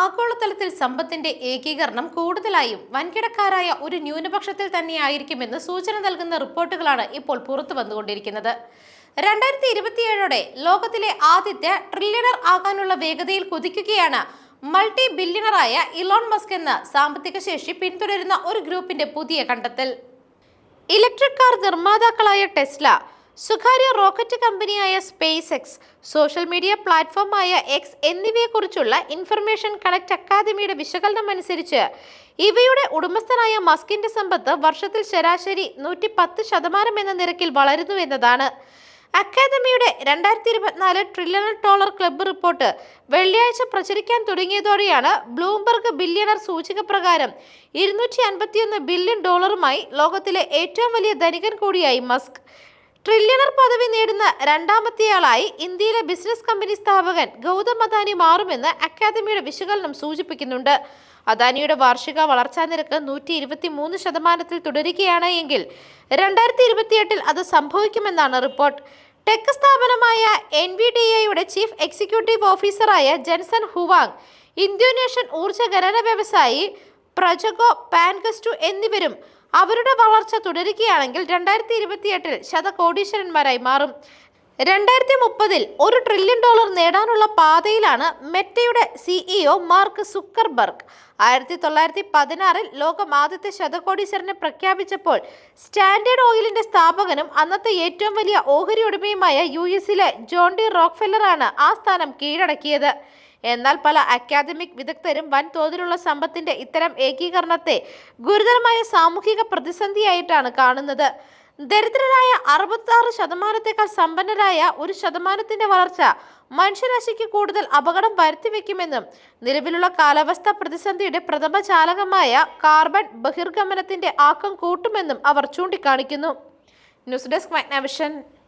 ആഗോളതലത്തിൽ സമ്പത്തിന്റെ ഏകീകരണം കൂടുതലായും വൻകിടക്കാരായ ഒരു ന്യൂനപക്ഷത്തിൽ തന്നെയായിരിക്കുമെന്ന് സൂചന നൽകുന്ന റിപ്പോർട്ടുകളാണ് ഇപ്പോൾ പുറത്തു വന്നുകൊണ്ടിരിക്കുന്നത്. രണ്ടായിരത്തി ഇരുപത്തിയേഴോടെ ലോകത്തിലെ ആദ്യത്തെ ട്രില്യണർ ആകാനുള്ള വേഗതയിൽ കുതിക്കുകയാണ് മൾട്ടി ബില്യണറായ ഇലോൺ മസ്ക് എന്ന സാമ്പത്തിക ശേഷി പിന്തുടരുന്ന ഒരു ഗ്രൂപ്പിന്റെ പുതിയ കണ്ടെത്തൽ. ഇലക്ട്രിക് കാർ നിർമ്മാതാക്കളായ ടെസ്ല സ്വകാര്യ റോക്കറ്റ് കമ്പനിയായ സ്പേസ് എക്സ് സോഷ്യൽ മീഡിയ പ്ലാറ്റ്ഫോമായ എക്സ് എന്നിവയെക്കുറിച്ചുള്ള ഇൻഫർമേഷൻ കണക്ട് അക്കാദമിയുടെ വിശകലനം അനുസരിച്ച് ഇവയുടെ ഉടമസ്ഥനായ മസ്കിന്റെ സമ്പത്ത് വർഷത്തിൽ ശരാശരി നൂറ്റി പത്ത് ശതമാനം എന്ന നിരക്കിൽ വളരുന്നു എന്നതാണ്. അക്കാദമിയുടെ രണ്ടായിരത്തി ഇരുപത്തിനാല് ട്രില്യൺ ഡോളർ ക്ലബ്ബ് റിപ്പോർട്ട് വെള്ളിയാഴ്ച പ്രചരിക്കാൻ തുടങ്ങിയതോടെയാണ് ബ്ലൂംബർഗ് ബില്യണർ സൂചിക പ്രകാരം ഇരുന്നൂറ്റി അൻപത്തിയൊന്ന് ബില്യൺ ഡോളറുമായി ലോകത്തിലെ ഏറ്റവും വലിയ ധനികൻ കൂടിയായി മസ്ക്. ട്രില്യണർ പദവി നേടുന്ന രണ്ടാമത്തെയാളായി ഇന്ത്യയിലെ ബിസിനസ് കമ്പനി സ്ഥാപകൻ ഗൗതം അദാനി മാറുമെന്ന് അക്കാദമിയുടെ വിശകലനം സൂചിപ്പിക്കുന്നുണ്ട്. അദാനിയുടെ വാർഷിക വളർച്ചാ നിരക്ക് നൂറ്റി ഇരുപത്തി മൂന്ന് ശതമാനത്തിൽ തുടരുകയാണ് എങ്കിൽ രണ്ടായിരത്തി ഇരുപത്തിയെട്ടിൽ അത് സംഭവിക്കുമെന്നാണ് റിപ്പോർട്ട്. ടെക് സ്ഥാപനമായ എൻ വി ഡി എയുടെ ചീഫ് എക്സിക്യൂട്ടീവ് ഓഫീസറായ ജെൻസൺ ഹുവാങ് ഇന്തോനേഷ്യൻ ഊർജ ഖനന വ്യവസായി പ്രജഗോ പാൻഗസ്റ്റു എന്നിവരും അവരുടെ വളർച്ച തുടരുകയാണെങ്കിൽ രണ്ടായിരത്തി ഇരുപത്തിയെട്ടിൽ ശതകോടീശ്വരന്മാരായി മാറും. രണ്ടായിരത്തി മുപ്പതിൽ ഒരു ട്രില്യൺ ഡോളർ നേടാനുള്ള പാതയിലാണ് മെറ്റയുടെ സിഇഒ മാർക്ക് സുക്കർബർഗ്. ആയിരത്തി തൊള്ളായിരത്തി പതിനാറിൽ ലോകം ആദ്യത്തെ ശതകോടീശ്വരനെ പ്രഖ്യാപിച്ചപ്പോൾ സ്റ്റാൻഡേർഡ് ഓയിലിന്റെ സ്ഥാപകനും അന്നത്തെ ഏറ്റവും വലിയ ഓഹരി ഉടമയുമായ യു എസിലെ ജോൺ ഡി റോക്ക്ഫെല്ലറാണ് ആ സ്ഥാനം കീഴടക്കിയത്. എന്നാൽ പല അക്കാദമിക് വിദഗ്ധരും വൻതോതിലുള്ള സമ്പത്തിന്റെ ഇത്തരം ഏകീകരണത്തെ ഗുരുതരമായ സാമൂഹിക പ്രതിസന്ധിയായിട്ടാണ് കാണുന്നത്. ദരിദ്രരായ അറുപത്താറ് ശതമാനത്തേക്കാൾ സമ്പന്നരായ ഒരു ശതമാനത്തിന്റെ വളർച്ച മനുഷ്യരാശിക്ക് കൂടുതൽ അപകടം വരുത്തിവെക്കുമെന്നും നിലവിലുള്ള കാലാവസ്ഥ പ്രതിസന്ധിയുടെ പ്രഥമ ചാലകമായ കാർബൺ ബഹിർഗമനത്തിന്റെ ആക്കം കൂട്ടുമെന്നും അവർ ചൂണ്ടിക്കാണിക്കുന്നു. News desk മൈഗ്നാവിഷൻ.